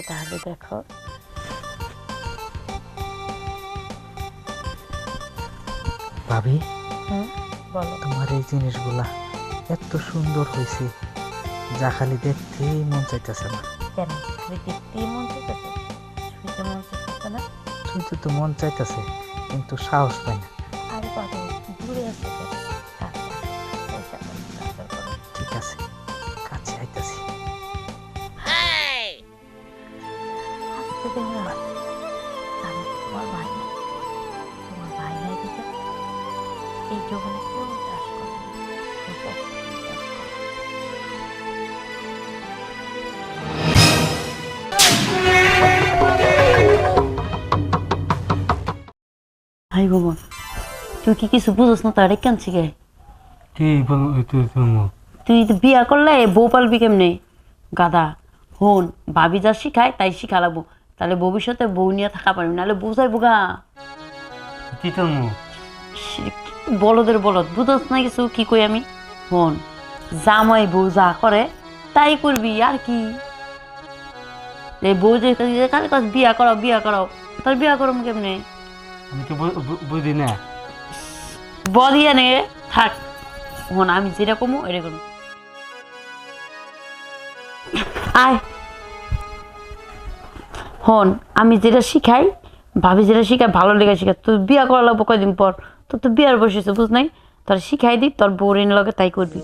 আচ্ছা তাহলে দেখো। ভাবি বলো। তোমার এই জিনিসগুলা এত সুন্দর হয়েছে যা খালি দেখতেই মন চাইতেছে না। কেন? তুমি দেখতেই মন চাইতেছে? শুইতে মন চাইতেছে না? শুনতে তো মন চাইতেছে কিন্তু সাহস পাই না। আরে বাবা দূরে আছে ভাই তোমার ভাই তুই কি কিছু বুঝোস না তারে কেন শিখে কি তুই বিয়া করলে বউ পালবি কেমনে? গাদা, হন, ভাবি যা শিখায় তাই শিখালাবো তাহলে ভবিষ্যতে বউ নিয়ে থাকা পারবি নাহলে বউ যাইব গা কি বলদের বলদ বুঝোস না কিছু কি কই আমি? হন জামাই বউ যা করে তাই করবি আর কি? বউ যে কালে কাজ বিয়া করাও বিয়া করাও তার বিয়া করম কেমনে? আমি তো বুঝি না। বদিয়া নে থাক। হন আমি যেরকম এরকম আয়। হন আমি যেটা শিখাই ভাবি যেটা শিখাই ভালো লেগে শিখাই তুই বিয়া করা লাগবো কয়দিন পর? তোর তো বিয়ার বসেছে বুঝ নাই? তোর শিখাই দিই তোর বউরিন লগে তাই করবি।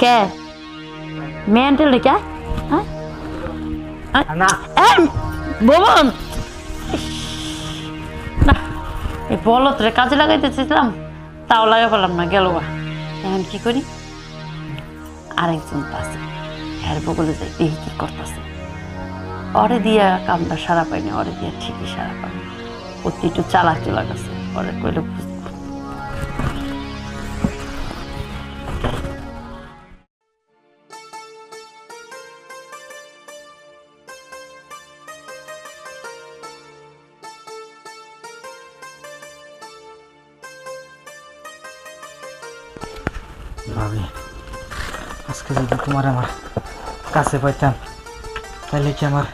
কে? মেন্টাল রে কে হ্যাঁ না। এই, বলত রে কাজে লাগাইতে চেয়েছিলাম তাও লাগাই পেলাম না গেল এখন কি করি? আরেকজন আছে হ্যার বগলে যাই দেখি কি করতেছে। অরে দিয়া কামটা সারা পাইনি, অরে দিয়া ঠিকই সারা পাই অতি একটু চালাক চলা গেছে অরে কইলে আজকে যদি তোমার আমার কাছে পাইতাম তাহলে কি আমার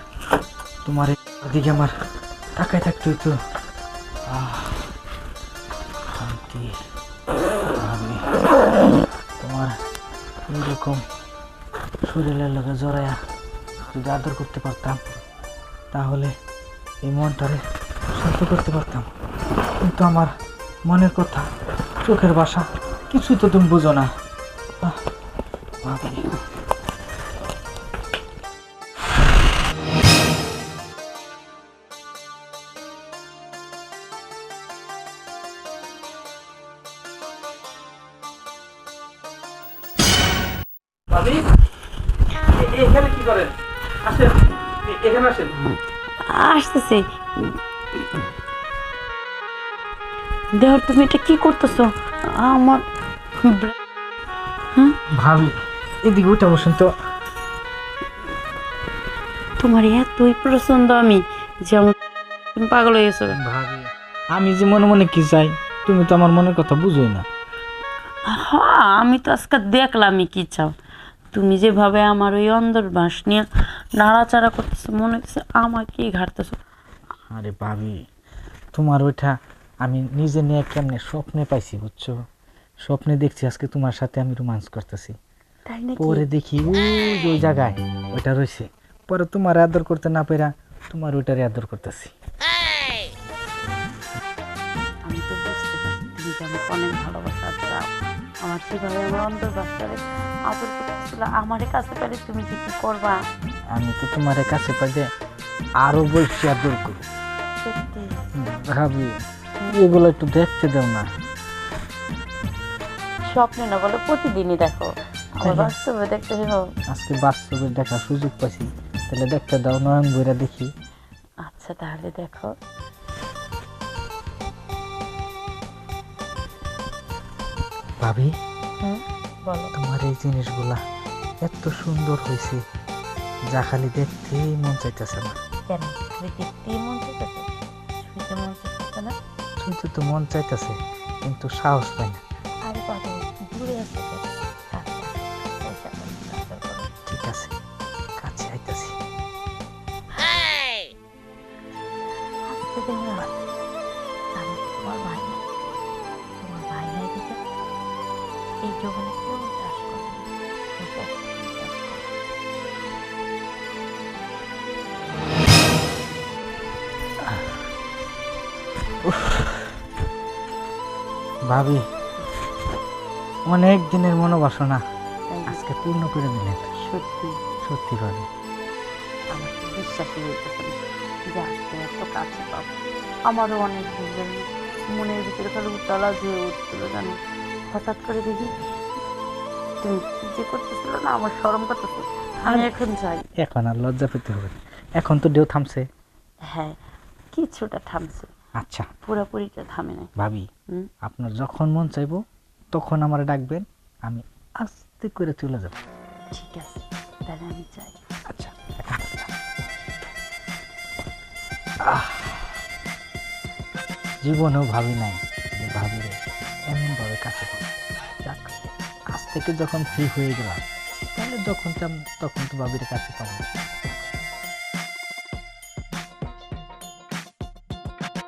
তোমার দিকে আমার তাকাই থাকতে হইতো। তোমার এরকম শরীরের লোকে জড়াইয়া যদি আদর করতে পারতাম তাহলে এই মনটারে শান্ত করতে পারতাম। কিন্তু আমার মনের কথা চোখের বাসা কিছুই তো তুমি বুঝো না। আহ, ভাবি ভাবি এখানে কি করেন? আসেন এখানে আসেন। আসতেছে। দেহ তুমি এটা কি করতেছো? আমার ভাবি এদিকে উঠে বসেন তো। তোমার এতই পছন্দ আমি যেমন তুমি পাগল হয়ে গেছো। ভাবি আমি যে মনে মনে কি চাই তুমি তো আমার মনের কথা বুঝোই না। হ্যাঁ আমি তো আজকে দেখলামই কি চাও। তুমি যেভাবে আমার ওই অন্দর বাঁশ নিয়ে নাড়াচাড়া করতেছো মনে হচ্ছে আমাকে ঘাটতেছো আরে ভাবি তোমার ওইটা আমি নিজে নিয়ে কেমনে স্বপ্নে পাইছি বুঝছ? স্বপ্নে দেখছি আজকে তোমার সাথে আমি রোমান্স করতেছি। পরে দেখি ওই জায়গায় ওইটা রয়েছে। পরে তোমার আদর করতে না পেরা তোমার ওইটারে আদর করতেছি। আমি তো বুঝতে পারছি তুমি অনেক ভালোবাসা চাও আমার কীভাবে আমার অন্তর বাসারে আদর করতেছিল? আমার কাছে পেলে তুমি কি কি করবা? আমি তো তোমার কাছে পাইলে আরও বেশি আদর করি সত্যি? ভাবি এগুলো একটু দেখতে দাও না। স্বপ্নে না বলে প্রতিদিনই দেখো। আমার বাস্তবে দেখতে হলো আজকে বাস্তবে দেখার সুযোগ পাইছি। তাহলে দেখতে দাও নয়ন বইরা দেখি। আচ্ছা তাহলে দেখো। ভাবি তোমার এই জিনিসগুলা এত সুন্দর হয়েছে যা খালি দেখতেই মন চাইতেছে না। কেন? মন চাইতেছে? তো মন চাইতেছে কিন্তু সাহস পাই না। ঠিক আছে কাছে আইতাছি। আস্তে এই জগনে কেউ করে। না। ভাবি অনেক দিনের মনোবাসনা আজকে পূর্ণ করে দিলেন। সত্যি। সত্যি ভাবি। আমার তো বিশ্বাসই হইতেছে না যে আজকে এত কাছে পাবো। আমারও অনেক দিনের মনের ভিতরে খালি উতলা যে উঠছিল জানো? হঠাৎ করে দেখি তুমি যে করতেছিল না আমার সরম করতেছে আমি এখন যাই। এখন আর লজ্জা পেতে হবে না। এখন তো ঢেউ থামছে। হ্যাঁ কিছুটা থামছে। আচ্ছা। পুরোপুরিটা থামে নাই। ভাবি হুম? আপনার যখন মন চাইব তখন আমার ডাকবেন আমি আস্তে করে চলে যাব। ঠিক আছে তাহলে আমি যাই। আচ্ছা এখন আহ, জীবনেও ভাবি নাই। কাছে যাক আজ থেকে যখন ফ্রি হয়ে গেলাম, তাহলে যখন চাম, তখন তো বাবির কাছে পাবো।